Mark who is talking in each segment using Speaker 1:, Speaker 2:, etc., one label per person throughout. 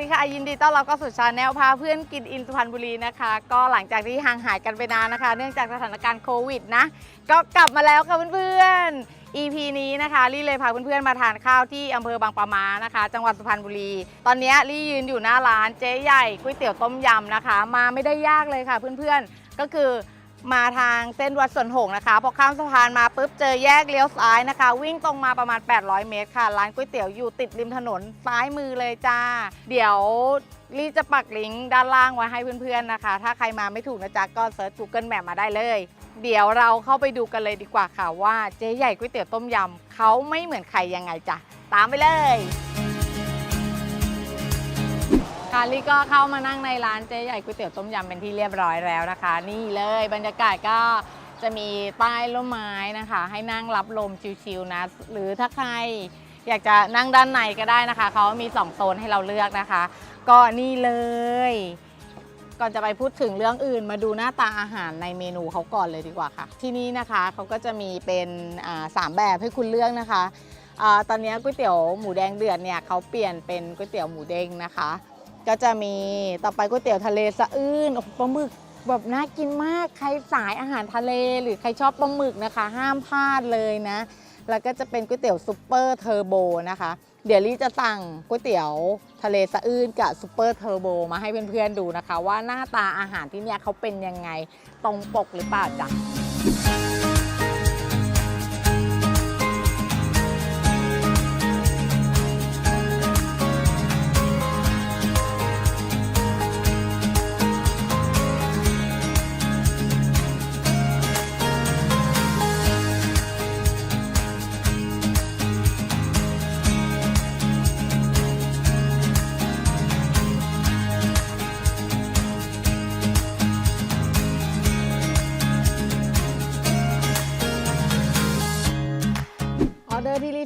Speaker 1: ดีค่ะ ยินดีต้อนรับเข้าสู่ชาแนลพาเพื่อนกินอินสุพรรณบุรีนะคะ ก็หลังจากที่ห่างหายกันไปนานนะคะ เนื่องจากสถานการณ์โควิดนะ ก็กลับมาแล้วค่ะเพื่อนๆ EP นี้นะคะลี่เลยพาเพื่อนๆมาทานข้าวที่อำเภอบางปะมานะคะ จังหวัดสุพรรณบุรี ตอนนี้ลี่ยืนอยู่หน้าร้านเจ๊ใหญ่ก๋วยเตี๋ยวต้มยำนะคะ มาไม่ได้ยากเลยค่ะเพื่อนๆก็คือ มาทางเส้นวัดสวนหงนะคะ พอข้ามสะพานมาปุ๊บเจอแยกเลี้ยวซ้ายนะคะ วิ่งตรงมาประมาณ 800 เมตรค่ะ ร้านก๋วยเตี๋ยวอยู่ติดริมถนนซ้ายมือเลยจ้า เดี๋ยวลีจะปักลิงก์ด้านล่างไว้ให้เพื่อนๆนะคะ ถ้าใครมาไม่ถูกนะจ๊ะก็เซิร์ช Google Map มาได้เลย เดี๋ยวเราเข้าไปดูกันเลยดีกว่าค่ะว่าเจ๊ใหญ่ก๋วยเตี๋ยวต้มยำเขาไม่เหมือนใครยังไงจ้ะตามไปเลย ค่ะลี่ก็เข้ามานั่งในร้านเจ๊ใหญ่ก๋วยเตี๋ยวต้มยำเป็นที่เรียบร้อยแล้วนะคะ นี่เลยบรรยากาศก็จะมีป้ายร่มไม้นะคะ ให้นั่งรับลมชิวๆนะ หรือถ้าใครอยากจะนั่งด้านในก็ได้นะคะ เขามีสองโซนให้เราเลือกนะคะ ก็นี่เลย ก่อนจะไปพูดถึงเรื่องอื่น มาดูหน้าตาอาหารในเมนูเขาก่อนเลยดีกว่าค่ะ ที่นี่นะคะเขาก็จะมีเป็นสามแบบให้คุณเลือกนะคะอตอนนี้ก๋วยเตี๋ยวหมูแดงเดือดเนี่ยเขาเปลี่ยนเป็นก๋วยเตี๋ยวหมูเด้งนะคะ ก็จะมีต่อไปก๋วยเตี๋ยวทะเลสะอื้นโอ้ปลาหมึกแบบน่ากินมากใครสายอาหารทะเล หรือใครชอบปลาหมึกนะคะ ห้ามพลาดเลยนะ แล้วก็จะเป็นก๋วยเตี๋ยวซุปเปอร์เทอร์โบนะคะ เดี๋ยวลี่จะสั่งก๋วยเตี๋ยวทะเลสะอื้นกับซุปเปอร์เทอร์โบมาให้เพื่อนๆดูนะคะ ว่าหน้าตาอาหารที่เนี่ยเขาเป็นยังไงตรงปกหรือเปล่าจ้ะ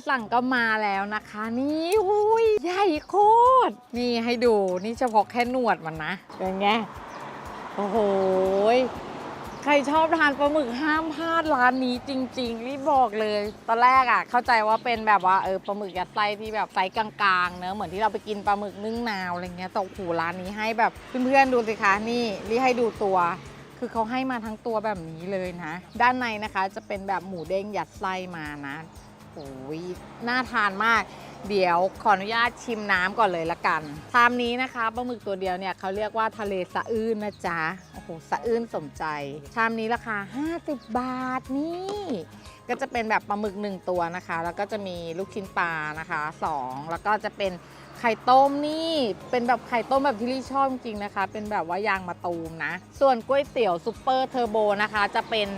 Speaker 1: สั่งก็มาแล้วนะคะ นี่หุยใหญ่โคตร นี่ให้ดูนี่เฉพาะแค่หนวดมันนะเป็นไงโอ้โหใครชอบทานปลาหมึกห้ามพลาดร้านนี้จริง ๆ รีบบอกเลย ตอนแรกอะ เข้าใจว่าเป็นแบบว่าเออปลาหมึกยัดไส้ที่แบบไซส์กลางๆเนอะเหมือนที่เราไปกินปลาหมึกนึ่งนาวอะไรเงี้ยแต่โอ้โหร้านนี้ให้แบบเพื่อนๆดูสิคะนี่รีให้ดูตัว คือเขาให้มาทั้งตัวแบบนี้เลยนะ ด้านในนะคะจะเป็นแบบหมูเด้งยัดไส้มานะ โอ้ยน่าทานมาก เดี๋ยวขออนุญาตชิมน้ำก่อนเลยละกันชามนี้นะคะปลาหมึกตัวเดียวเนี่ยเขาเรียกว่าทะเลสะอื้นนะจ๊ะ โอ้โหสะอื้นสมใจ ชามนี้ราคา 50 บาทนี่ ก็จะเป็นแบบปลาหมึกหนึ่งตัวนะคะ แล้วก็จะมีลูกชิ้นปลานะคะสองแล้วก็จะเป็นไข่ต้มนี่เป็นแบบไข่ต้มแบบที่ลี่ชอบจริงนะคะ เป็นแบบว่ายางมะตูมนะ ส่วนก๋วยเตี๋ยวซุปเปอร์เทอร์โบนะคะ จะเป็น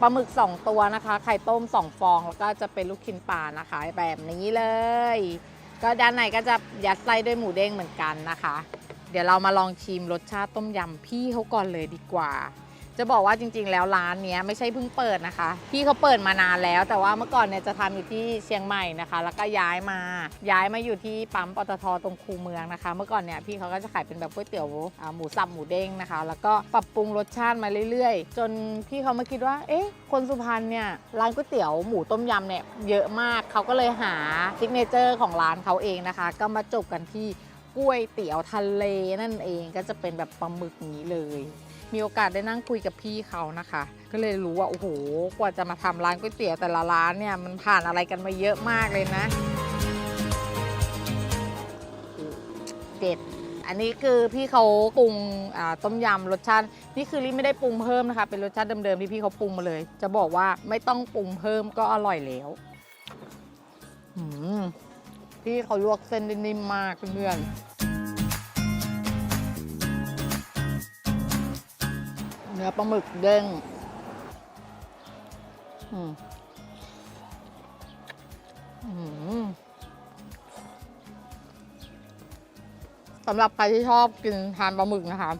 Speaker 1: ปลาหมึก 2 ตัวนะคะ ไข่ต้ม 2 ฟอง แล้วก็จะเป็นลูกชิ้นปลานะคะ แบบนี้เลย ก็ด้านในก็จะยัดไส้ด้วยหมูเด้งเหมือนกันนะคะ เดี๋ยวเรามาลองชิมรสชาติต้มยำพี่เขาก่อนเลยดีกว่า จะบอกว่าจริง ๆ แล้วร้านเนี้ยไม่ใช่เพิ่งเปิดนะคะ พี่เขาเปิดมานานแล้ว แต่ว่าเมื่อก่อนเนี่ยจะทำอยู่ที่เชียงใหม่นะคะ แล้วก็ย้ายมาย้ายมาอยู่ที่ปั๊มปตทตรงคูเมืองนะคะ เมื่อก่อนเนี่ยพี่เขาก็จะขายเป็นแบบก๋วยเตี๋ยวอ่าหมูสับหมูเด้งนะคะ แล้วก็ปรับปรุงรสชาติมาเรื่อยๆ จนพี่เขามาคิดว่า เอ๊ะคนสุพรรณเนี่ยร้านก๋วยเตี๋ยวหมูต้มยำเนี่ยเยอะมากเขาก็เลยหาซิกเนเจอร์ของร้านเขาเองนะคะ ก็มาจบกันที่ ก๋วยเตี๋ยวทะเลนั่นเองก็จะเป็นแบบปลาหมึกนี้เลย มีโอกาสได้นั่งคุยกับพี่เขานะคะ ก็เลยรู้ว่าโอ้โหกว่าจะมาทำร้านก๋วยเตี๋ยวแต่ละร้านเนี่ยมันผ่านอะไรกันมาเยอะมากเลยนะเด็ดอันนี้คือพี่เขาปรุงต้มยำรสชาตินี่คือลิไม่ได้ปรุงเพิ่มนะคะ เป็นรสชาติเดิมๆที่พี่เขาปรุงมาเลย จะบอกว่าไม่ต้องปรุงเพิ่มก็อร่อยแล้ว อืมพี่เขาลวกเส้นได้นิ่มมากเพื่อนๆเนื้อปลาหมึกเด้งอืมสำหรับใครที่ชอบกินทานปลาหมึกนะคะ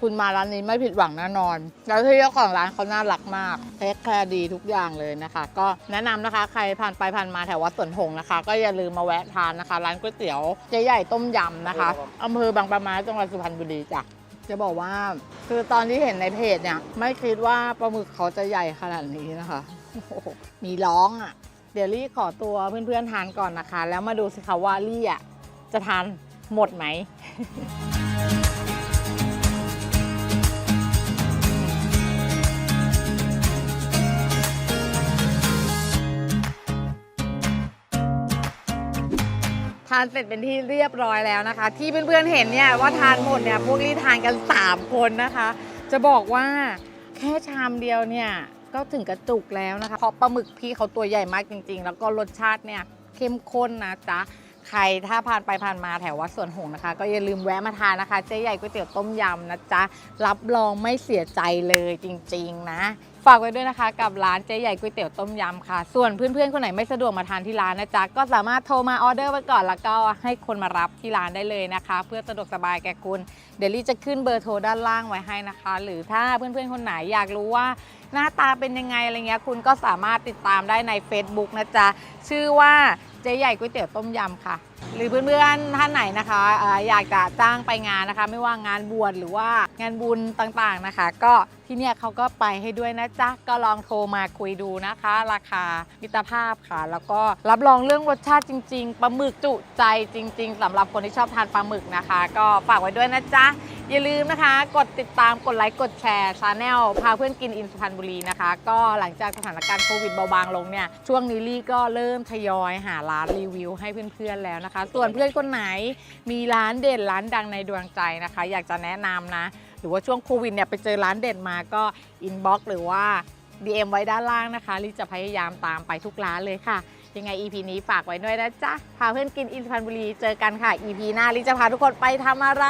Speaker 1: คุณมาร้านนี้ไม่ผิดหวังแน่นอน แล้วที่เจ้าของร้านเขาน่ารักมากเทคแคร์ดีทุกอย่างเลยนะคะ ก็แนะนำนะคะใครผ่านไปผ่านมาแถววัดสวนหงนะคะ ก็อย่าลืมมาแวะทานนะคะ ร้านก๋วยเตี๋ยวเจ๊ใหญ่ต้มยำนะคะอำเภอบางปะมาจังหวัดสุพรรณบุรีจ้ะจะบอกว่า คือตอนที่เห็นในเพจเนี่ย ไม่คิดว่าปลาหมึกเขาจะใหญ่ขนาดนี้นะคะ มีร้องอะ เดี๋ยวลี่ขอตัวเพื่อนๆทานก่อนนะคะ แล้วมาดูสิคะว่าลี่อะจะทานหมดไหม ทานเสร็จเป็นที่เรียบร้อยแล้วนะคะ ที่เพื่อนๆเห็นเนี่ยว่าทานหมดเนี่ยพวกรีทานกัน 3 คนนะคะ จะบอกว่าแค่ชามเดียวเนี่ยก็ถึงกระจุกแล้วนะคะเพราะปลาหมึกพี่เขาตัวใหญ่มากจริง ๆ แล้วก็รสชาติเนี่ยเข้มข้นนะจ๊ะ ใครถ้าผ่านไปผ่านมาแถววัดสวนหงนะคะ ก็อย่าลืมแวะมาทานนะคะ เจ๊ใหญ่ก๋วยเตี๋ยวต้มยำนะจ๊ะ รับรองไม่เสียใจเลยจริง ๆ นะ ฝากไว้ด้วยนะคะ กับร้านเจ๊ใหญ่ก๋วยเตี๋ยวต้มยำค่ะ ส่วนเพื่อนๆคนไหนไม่สะดวกมาทานที่ร้านนะจ๊ะ ก็สามารถโทรมาออเดอร์ไว้ก่อนแล้วก็ให้คนมารับที่ร้านได้เลยนะคะ เพื่อสะดวกสบายแก่คุณเดลี่จะขึ้นเบอร์โทรด้านล่างไว้ให้นะคะ หรือถ้าเพื่อนๆคนไหนอยากรู้ว่าหน้าตาเป็นยังไงอะไรเงี้ยคุณก็สามารถติดตามได้ใน Facebook นะจ๊ะชื่อว่า เจ๊ใหญ่ก๋วยเตี๋ยวต้มยำค่ะ หรือเพื่อนๆท่านไหนนะคะอยากจะจ้างไปงานนะคะ ไม่ว่างานบวชหรือว่างานบุญต่างๆนะคะ ก็ที่เนี่ยเขาก็ไปให้ด้วยนะจ๊ะก็ลองโทรมาคุยดูนะคะ ราคามิตรภาพค่ะ แล้วก็รับรองเรื่องรสชาติจริงๆปลาหมึกจุใจจริง ๆสำหรับคนที่ชอบทานปลาหมึกนะคะ ก็ฝากไว้ด้วยนะจ๊ะอย่าลืมนะคะ กดติดตามกดไลค์กดแชร์ชาแนลพาเพื่อนกินอินสุพรรณบุรีนะคะ ก็หลังจากสถานการณ์โควิดเบาบางลงเนี่ยช่วงนี้ลี่ก็เริ่มทยอยหาร้านรีวิวให้เพื่อนๆแล้วนะคะส่วนเพื่อนคนไหนมีร้านเด่นร้านดังในดวงใจนะคะ อยากจะแนะนำนะ หรือว่าช่วงโควิดเนี่ยไปเจอร้านเด่นมาก็อินบ็อกหรือว่า DM ไว้ด้านล่างนะคะลิจะพยายามตามไปทุกร้านเลยค่ะ ยังไง EP นี้ฝากไว้ด้วยนะจ๊ะ พาเพื่อนกินอินทพันบุรีเจอกันค่ะ EP หน้าลิจะพาทุกคนไปทำอะไร